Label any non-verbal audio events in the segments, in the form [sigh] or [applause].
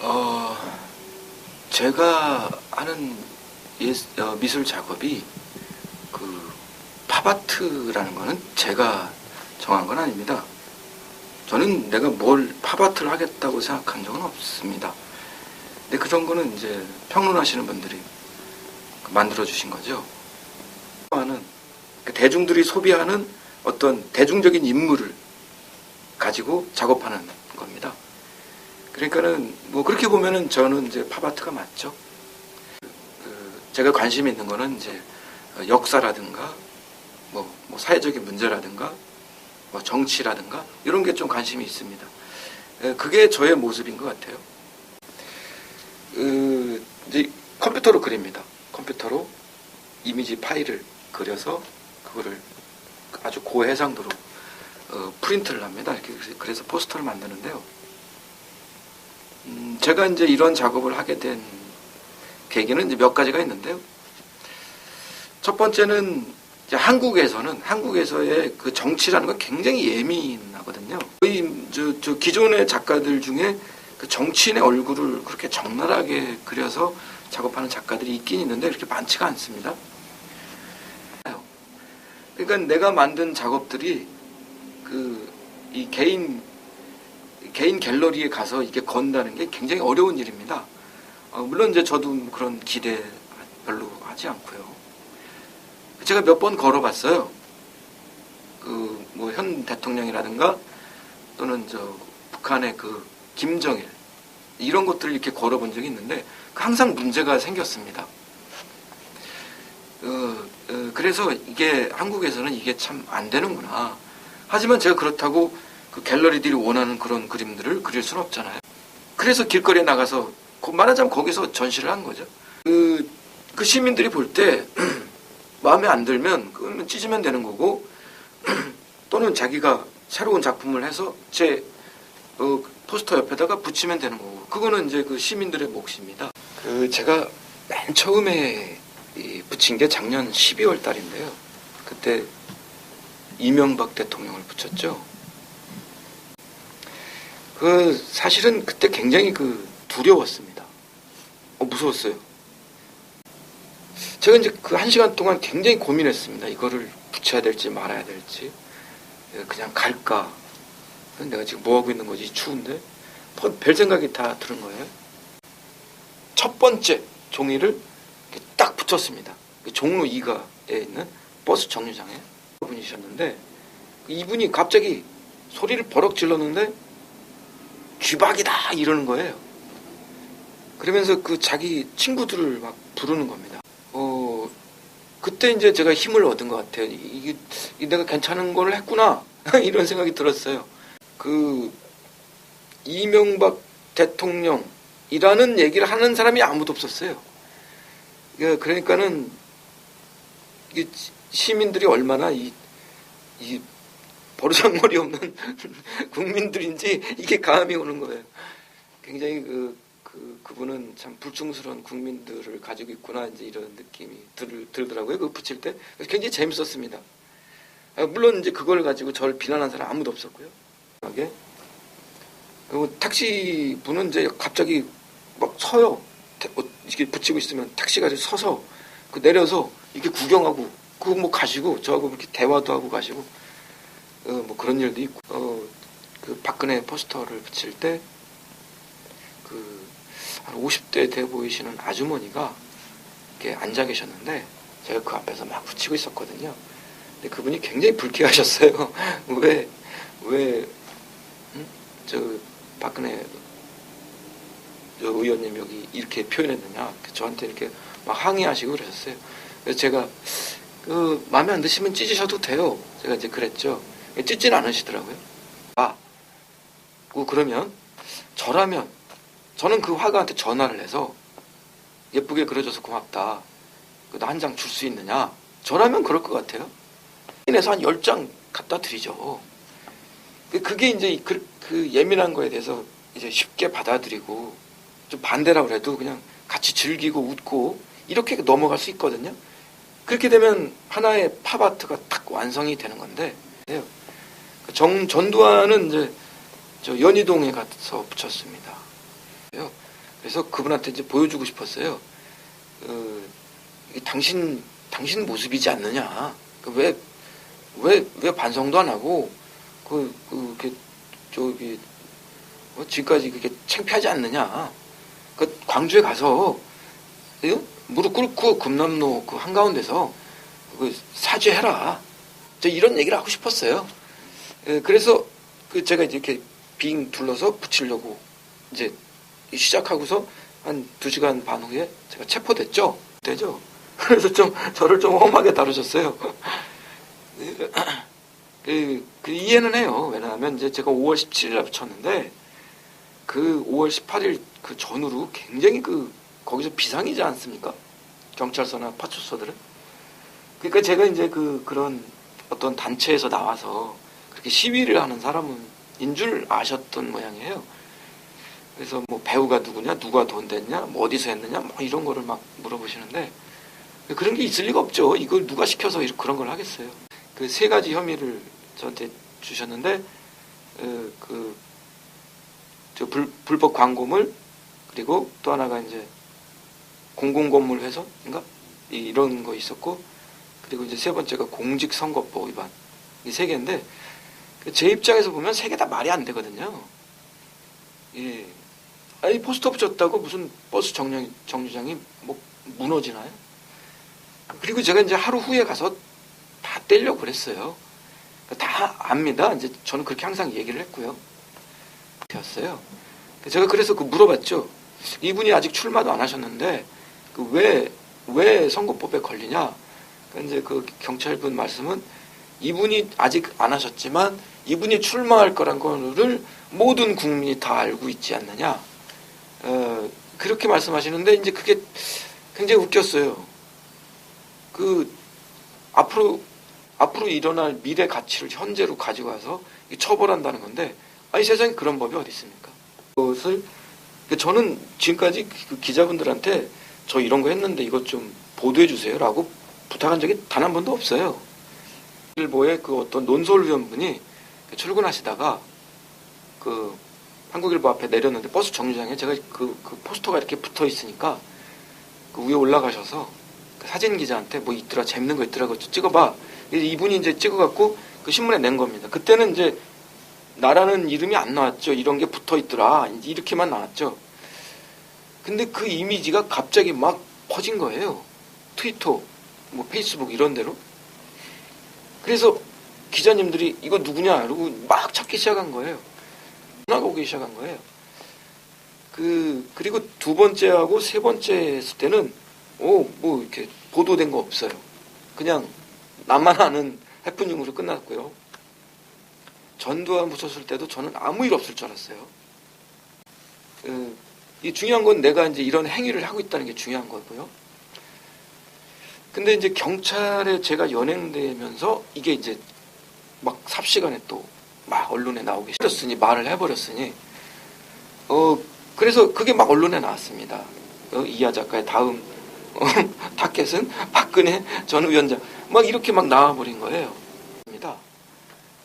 어, 제가 하는 예, 어, 미술 작업이 그 팝아트라는 거는 제가 정한 건 아닙니다. 저는 내가 뭘 팝아트를 하겠다고 생각한 적은 없습니다. 근데 그런 거는 이제 평론하시는 분들이 만들어 주신 거죠. 하는 그 대중들이 소비하는 어떤 대중적인 인물을 가지고 작업하는 겁니다. 그러니까는 뭐 그렇게 보면은 저는 이제 팝아트가 맞죠. 그 제가 관심 있는 거는 이제 역사라든가 뭐, 뭐 사회적인 문제라든가 뭐 정치라든가 이런 게 좀 관심이 있습니다. 에, 그게 저의 모습인 것 같아요. 그 이제 컴퓨터로 그립니다. 컴퓨터로 이미지 파일을 그려서 그거를 아주 고해상도로 어, 프린트를 합니다. 그래서 포스터를 만드는데요. 음, 제가 이제 이런 작업을 하게 된 계기는 이제 몇 가지가 있는데요. 첫 번째는 한국에서는 한국에서의 그 정치라는 건 굉장히 예민하거든요. 거의 저, 저 기존의 작가들 중에 그 정치인의 얼굴을 그렇게 적나라하게 그려서 작업하는 작가들이 있긴 있는데 그렇게 많지가 않습니다. 그러니까 내가 만든 작업들이 그 이 개인 개인 갤러리에 가서 이게 건다는 게 굉장히 어려운 일입니다. 어, 물론 이제 저도 뭐 그런 기대 별로 하지 않고요. 제가 몇 번 걸어봤어요. 그 뭐 현 대통령이라든가 또는 저 북한의 그 김정일 이런 것들을 이렇게 걸어본 적이 있는데 항상 문제가 생겼습니다. 어, 어, 그래서 이게 한국에서는 이게 참 안 되는구나. 하지만 제가 그렇다고 그 갤러리들이 원하는 그런 그림들을 그릴 수는 없잖아요. 그래서 길거리에 나가서 그 말하자면 거기서 전시를 한 거죠. 그, 그 시민들이 볼 때 [clears throat] 마음에 안 들면 그러면 찢으면 되는 거고 [clears throat] 또는 자기가 새로운 작품을 해서 제 어, 포스터 옆에다가 붙이면 되는 거고 그거는 이제 그 시민들의 몫입니다. 그 제가 맨 처음에 이 붙인 게 작년 12월 달인데요. 그때 이명박 대통령을 붙였죠. 그 사실은 그때 굉장히 그 두려웠습니다. 어, 무서웠어요. 제가 이제 그 한 시간 동안 굉장히 고민했습니다. 이거를 붙여야 될지 말아야 될지 그냥 갈까. 내가 지금 뭐 하고 있는 거지 추운데 뭐별 생각이 다 드는 거예요. 첫 번째 종이를 딱 붙였습니다. 그 종로 2가에 있는 버스 정류장에 분이셨는데 이분이 갑자기 소리를 버럭 질렀는데 쥐박이다 이러는 거예요. 그러면서 그 자기 친구들을 막 부르는 겁니다. 어 그때 이제 제가 힘을 얻은 것 같아요. 이게, 내가 괜찮은 걸 했구나 [laughs] 이런 생각이 들었어요. 그 이명박 대통령이라는 얘기를 하는 사람이 아무도 없었어요. 그러니까는 이게 시민들이 얼마나 이, 이 버르장머리 없는 [laughs] 국민들인지 이게 감이 오는 거예요. 굉장히 그, 그, 그분은 참 불충스러운 국민들을 가지고 있구나, 이제 이런 느낌이 들, 들더라고요. 그 붙일 때. 굉장히 재밌었습니다. 아, 물론 이제 그걸 가지고 저를 비난한 사람 아무도 없었고요. 그리고 택시 분은 이제 갑자기 막 서요. 어, 이렇게 붙이고 있으면 택시가 서서 그 내려서 이렇게 구경하고 그 뭐 가시고 저하고 그렇게 대화도 하고 가시고 어, 뭐 그런 일도 있고 어, 그 박근혜 포스터를 붙일 때 그 한 50대 돼 보이시는 아주머니가 이렇게 앉아 계셨는데 제가 그 앞에서 막 붙이고 있었거든요. 근데 그분이 굉장히 불쾌하셨어요. [laughs] 왜, 왜, 응? 저 박근혜 저 의원님 여기 이렇게 표현했느냐. 저한테 이렇게 막 항의하시고 그러셨어요. 그래서 제가 그 마음에 안 드시면 찢으셔도 돼요. 제가 이제 그랬죠. 찢진 않으시더라고요. 아, 그러면 저라면 저는 그 화가한테 전화를 해서 예쁘게 그려줘서 고맙다. 나 한 장 줄 수 있느냐? 저라면 그럴 것 같아요. 인해서 한열장 갖다 드리죠. 그게 이제 그, 그 예민한 거에 대해서 이제 쉽게 받아들이고 좀 반대라고 해도 그냥 같이 즐기고 웃고 이렇게 넘어갈 수 있거든요. 그렇게 되면 하나의 팝아트가 딱 완성이 되는 건데 정 전두환은 이제 저 연희동에 가서 붙였습니다. 그래서 그분한테 이제 보여주고 싶었어요. 어, 당신 당신 모습이지 않느냐. 그왜왜 왜 반성도 안 하고 그, 그, 그 저기 뭐 지금까지 그게 창피하지 않느냐. 그 광주에 가서 예? 무릎 꿇고 금남로 그 한가운데서 그 사죄해라. 저 이런 얘기를 하고 싶었어요. 예, 그래서 그 제가 이렇게 빙 둘러서 붙이려고 이제 시작하고서 한 두 시간 반 후에 제가 체포됐죠. 되죠. [laughs] 그래서 좀 저를 좀 험하게 다루셨어요. [laughs] [clears throat] 그, 그 이해는 해요. 왜냐하면 이제 제가 5월 17일에 붙였는데 그 5월 18일 그 전후로 굉장히 그 거기서 비상이지 않습니까? 경찰서나 파출소들은. 그러니까 제가 이제 그 그런 어떤 단체에서 나와서 그렇게 시위를 하는 사람은 인줄 아셨던 모양이에요. 그래서 뭐 배우가 누구냐, 누가 돈 됐냐, 뭐 어디서 했느냐, 뭐 이런 거를 막 물어보시는데 그런 게 있을 리가 없죠. 이걸 누가 시켜서 그런 걸 하겠어요. 그 세 가지 혐의를 저한테 주셨는데 어, 그저 불, 불법 광고물 그리고 또 하나가 이제 공공건물 훼손인가 이- 이런 거 있었고 그리고 이제 세 번째가 공직선거법 위반 이 세 개인데 그 제 입장에서 보면 세 개 다 말이 안 되거든요. 예. 아니 포스터 붙였다고 무슨 버스 정류, 정류장이 뭐 무너지나요? 그리고 제가 이제 하루 후에 가서 다 떼려고 그랬어요. 다 압니다. 이제 저는 그렇게 항상 얘기를 했고요. 되었어요. 제가 그래서 그 물어봤죠. 이분이 아직 출마도 안 하셨는데 그 왜 왜 선거법에 걸리냐? 그러니까 이제 그 경찰분 말씀은 이분이 아직 안 하셨지만 이분이 출마할 거란 거를 모든 국민이 다 알고 있지 않느냐? 어, 그렇게 말씀하시는데 이제 그게 굉장히 웃겼어요. 그 앞으로 앞으로 일어날 미래 가치를 현재로 가지고 와서 처벌한다는 건데 아니 세상에 그런 법이 어디 있습니까? 그것을 그 저는 지금까지 그 기자분들한테 저 이런 거 했는데 이것 좀 보도해 주세요라고 부탁한 적이 단 한 번도 없어요. 일보의 그 어떤 논설위원분이 출근하시다가 그 한국일보 앞에 내렸는데 버스 정류장에 제가 그, 그 포스터가 이렇게 붙어 있으니까 그 위에 올라가셔서 그 사진 기자한테 뭐 있더라 재밌는 거 있더라고 찍어봐. 이분이 이제 찍어갖고 그 신문에 낸 겁니다. 그때는 이제 나라는 이름이 안 나왔죠. 이런 게 붙어 있더라. 이렇게만 나왔죠. 근데 그 이미지가 갑자기 막 퍼진 거예요. 트위터, 뭐 페이스북 이런 데로. 그래서 기자님들이 이거 누구냐? 그러고 막 찾기 시작한 거예요. 전화가 오기 시작한 거예요. 그, 그리고 두 번째하고 세 번째 했을 때는, 오, 뭐 이렇게 보도된 거 없어요. 그냥 나만 아는 해프닝으로 끝났고요. 전두환 붙였을 때도 저는 아무 일 없을 줄 알았어요. 그, 이 중요한 건 내가 이제 이런 행위를 하고 있다는 게 중요한 거고요. 근데 이제 경찰에 제가 연행되면서 이게 이제 막 삽시간에 또 막 언론에 나오기 싫었으니 말을 해버렸으니 어 그래서 그게 막 언론에 나왔습니다. 어, 이하 작가의 다음 어, [laughs] 타켓은 박근혜 전 위원장 막 이렇게 막 나와버린 거예요.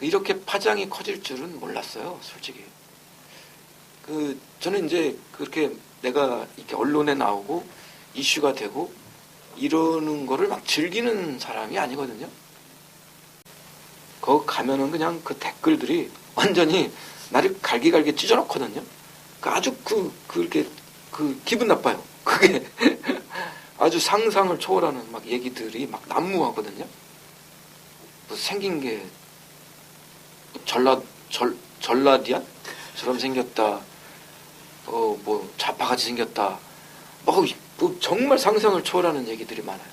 이렇게 파장이 커질 줄은 몰랐어요, 솔직히. 그 저는 이제 그렇게 내가 이렇게 언론에 나오고 이슈가 되고 이러는 거를 막 즐기는 사람이 아니거든요. 거기 가면은 그냥 그 댓글들이 완전히 나를 갈기갈기 찢어놓거든요. 그 아주 그, 그렇게, 그, 기분 나빠요. 그게 [laughs] 아주 상상을 초월하는 막 얘기들이 막 난무하거든요. 뭐 생긴 게 전라, 절, 전라디안? 처럼 생겼다. 어, 뭐, 좌파같이 생겼다. 뭐, 뭐 정말 상상을 초월하는 얘기들이 많아요.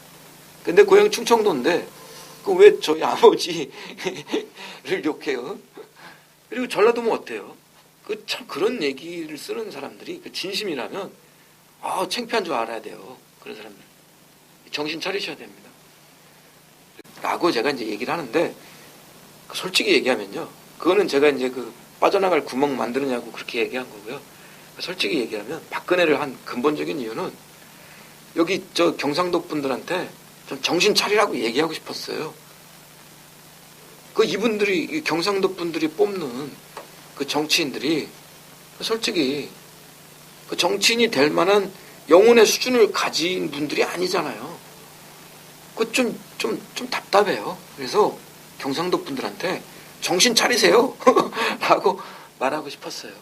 근데 고향 충청도인데, 그왜 저희 아버지를 욕해요? 그리고 전라도면 어때요? 그 참 그런 얘기를 쓰는 사람들이 그 진심이라면 아 창피한 줄 알아야 돼요. 그런 사람들 정신 차리셔야 됩니다. 라고 제가 이제 얘기를 하는데 솔직히 얘기하면요. 그거는 제가 이제 그 빠져나갈 구멍 만드느냐고 그렇게 얘기한 거고요. 솔직히 얘기하면 박근혜를 한 근본적인 이유는 여기 저 경상도 분들한테 좀 정신 차리라고 얘기하고 싶었어요. 그 이분들이 이 경상도 분들이 뽑는 그 정치인들이 솔직히 그 정치인이 될 만한 영혼의 수준을 가진 분들이 아니잖아요. 그 좀 좀 좀 답답해요. 그래서 경상도 분들한테 정신 차리세요. [laughs] 라고 말하고 싶었어요.